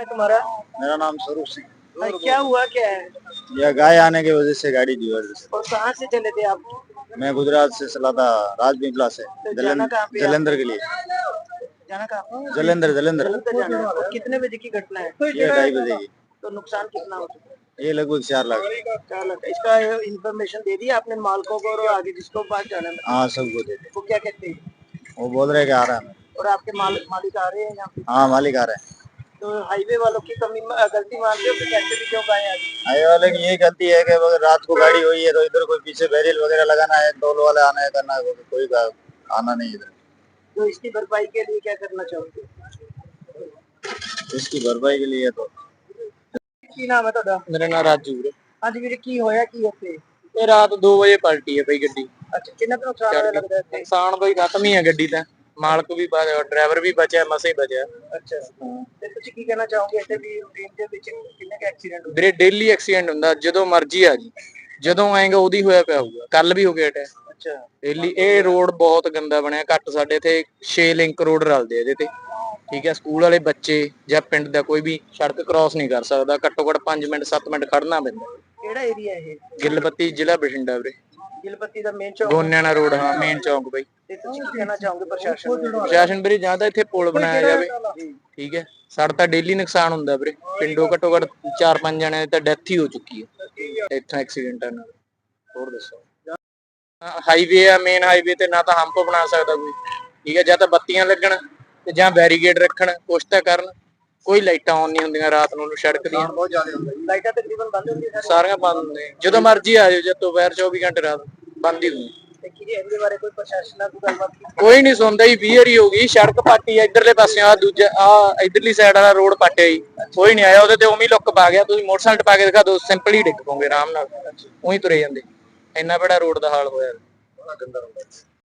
है तुम्हारा? मेरा नाम स्वरूप सिंह। क्या हुआ क्या है? यह गाय आने की वजह से गाड़ी की वजह से। और कहाँ से चले थे आप? मैं गुजरात से चला था राजपिपला से तो जलंधर के लिए। जाना कहाँ जलंधर जलंधर। कितने बजे की घटना है? ये ढाई बजे की। तो नुकसान कितना हो चुका है? ये लगभग चार लाख। क्या लगा इसका इन्फॉर्मेशन दे दी आपने मालकों को और आगे जिसको पास जाना हाँ। सबको दे दे वो क्या कहते हैं? वो बोल रहे कि आ रहा है। और आपके मालिक मालिक आ रहे हैं यहाँ हाँ मालिक आ रहे हैं। हाईवे वालों की कमी गलती मानते हो तो कैसे भी क्यों गए आज आए वाले की ये गलती है कि अगर रात को गाड़ी हुई है तो इधर कोई पीछे बैरियल वगैरह लगाना है टोल वाले आना है करना है कोई का आना नहीं इधर तो इसकी भरपाई के लिए क्या करना चाहोगे इसकी भरपाई के लिए तो ਕੀ ਨਾਮ ਹੈ ਤੁਹਾਡਾ ਮੇਰਾ ਨਾਮ ਰਾਜੂ ਵੀਰੇ ਅੱਜ ਵੀਰੇ ਕੀ ਹੋਇਆ ਕੀ ਉੱਥੇ ਇਹ ਰਾਤ 2 ਵਜੇ ਪਲਟੀ ਹੈ ਬਈ ਗੱਡੀ ਅੱਛਾ ਕਿੰਨਾ ਕੁ ਨੁਕਸਾਨ ਹੋਇਆ ਲੱਗਦਾ ਇੱਥੇ ਨੁਕਸਾਨ ਬਈ ਖਤਮ ਹੀ ਆ ਗੱਡੀ ਦਾ ਮਾਲਕ ਵੀ ਡਰਾਈਵਰ ਵੀ ਬਚਿਆ ਮਸੇ ਹੀ ਬਚਿਆ। ਅੱਛਾ। ਤੇ ਤੁਸੀਂ ਕੀ ਕਹਿਣਾ ਚਾਹੋਗੇ ਇੱਥੇ ਵੀ ਰੂਟੀਨ ਦੇ ਵਿੱਚ ਕਿੰਨੇ ਕੁ ਐਕਸੀਡੈਂਟ ਹੁੰਦੇ? ਵੀਰੇ ਡੇਲੀ ਐਕਸੀਡੈਂਟ ਹੁੰਦਾ ਜਦੋਂ ਮਰਜ਼ੀ ਆ ਜੀ। ਜਦੋਂ ਆਏਗਾ ਉਹਦੀ ਹੋਇਆ ਪਿਆ ਹੋਊਗਾ। ਕੱਲ ਵੀ ਹੋ ਗਿਆ ਟੈ ਅੱਛਾ। ਡੇਲੀ ਇਹ ਰੋਡ ਬਹੁਤ ਗੰਦਾ ਬਣਿਆ ਘੱਟ ਸਾਡੇ ਇੱਥੇ 6 ਲਿੰਕ ਰੋਡ ਰਲਦੇ ਆ ਇਹਦੇ ਤੇ। ਠੀਕ ਹੈ ਸਕੂਲ ਵਾਲੇ ਬੱਚੇ ਜਾਂ ਪਿੰਡ ਦਾ ਕੋਈ ਵੀ ਸੜਕ ਕ੍ਰਾਸ ਨਹੀਂ ਕਰ ਸਕਦਾ। ਘੱਟੋ ਘੱਟ 5 ਮਿੰਟ 7 ਮਿੰਟ ਖੜਨਾ ਪੈਂਦਾ। ਕਿਹੜਾ ਏਰੀਆ ਇਹ? ਗਿੱਲਪੱਤੀ ਜ਼ਿਲ੍ਹਾ ਬਠਿੰਡਾ ਵੀਰੇ। ਗਿਲਪੱਤੀ ਦਾ ਮੇਨ ਚੌਕ ਗੋਨਿਆਣਾ ਰੋਡ ਹਾਂ ਮੇਨ ਚੌਂਕ ਬਈ। ਤੇ ਤੁਸੀਂ ਕੀ ਕਹਿਣਾ ਚਾਹੋਗੇ ਪ੍ਰਸ਼ਾਸਨ ਨੂੰ? ਪ੍ਰਸ਼ਾਸਨ ਵੀਰੇ ਜਾਂ ਤਾਂ ਇੱਥੇ ਪੁਲ ਬਣਾਇਆ ਜਾਵੇ। ਠੀਕ ਹੈ। ਸਾਡਾ ਤਾਂ ਡੇਲੀ ਨੁਕਸਾਨ ਹੁੰਦਾ ਵੀਰੇ। ਪਿੰਡੋਂ ਘੱਟੋ ਘੱਟ 4-5 ਜਣਿਆਂ ਦੀ ਤਾਂ ਡੈਥ ਹੀ ਹੋ ਚੁੱਕੀ ਹੈ। ਇੱਥੋਂ ਐਕਸੀਡੈਂਟਾਂ ਨਾਲ ਹੋਰ ਦੱਸੋ। ਹਾਈਵੇ ਆ ਮੇਨ ਹਾਈਵੇ ਤੇ ਨਾ ਤਾਂ ਹੰਪ ਬਣਾ ਸਕਦਾ ਕੋਈ। ਠੀਕ ਹੈ ਜਾਂ ਤਾਂ ਬੱਤੀਆਂ ਲੱਗਣ ਤੇ ਜਾਂ ਬੈਰੀਗੇਡ ਰੱਖਣ ਕੁਛ ਤਾਂ ਕਰਨ। ਕੋਈ ਲਾਈਟਾਂ ਆਨ ਨਹੀਂ ਹੁੰਦੀਆਂ ਰਾਤ ਨੂੰ ਸੜਕ ਦੀਆਂ। ਬਹੁਤ ਜ਼ਿਆਦਾ ਹੁੰਦਾ ਜੀ। ਲਾਈਟਾਂ ਤਕਰੀਬਨ ਬੰਦ ਹੁੰਦੀਆਂ ਸਾਰੀਆਂ? ਬੰਦ ਹੁੰਦੀਆਂ ਜਦੋਂ ਮਰਜ਼ੀ ਆ ਜਾਓ ਜਦੋਂ ਦੁਪਹਿਰ 24 ਘੰਟੇ ਰਾਤ ਬੰਦ ਹੀ ਹੁੰਦੀ ਕੋਈ ਨਹੀਂ ਸੁਣਦਾ ਜੀ 20 ਵਾਰੀ ਹੋ ਗਈ। ਸੜਕ ਪਾਟੀ ਆ ਇਧਰਲੇ ਪਾਸੇ ਆ ਦੂਜਾ ਆ ਇਧਰਲੀ ਸਾਈਡ ਵਾਲਾ ਰੋਡ ਪਾਟਿਆ ਜੀ। ਕੋਈ ਨਹੀਂ ਆਇਆ ਉਹਦੇ ਤੇ ਉਵੇਂ ਲੁੱਕ ਪਾ ਗਿਆ। ਤੁਸੀਂ ਮੋਟਰਸਾਈਕਲ ਟਪਾ ਕੇ ਦਿਖਾ ਦੋ ਸਿੰਪਲ ਹੀ ਡਿੱਗ ਪੋਗੇ ਆਰਾਮ ਨਾਲ। ਉਹੀ ਤੁਰੇ ਜਾਂਦੇ। ਇੰਨਾ ਬੜਾ ਰੋਡ ਦਾ ਹਾਲ ਹੋਇਆ। ਬੜਾ ਗੰਦਾ ਰੋਡ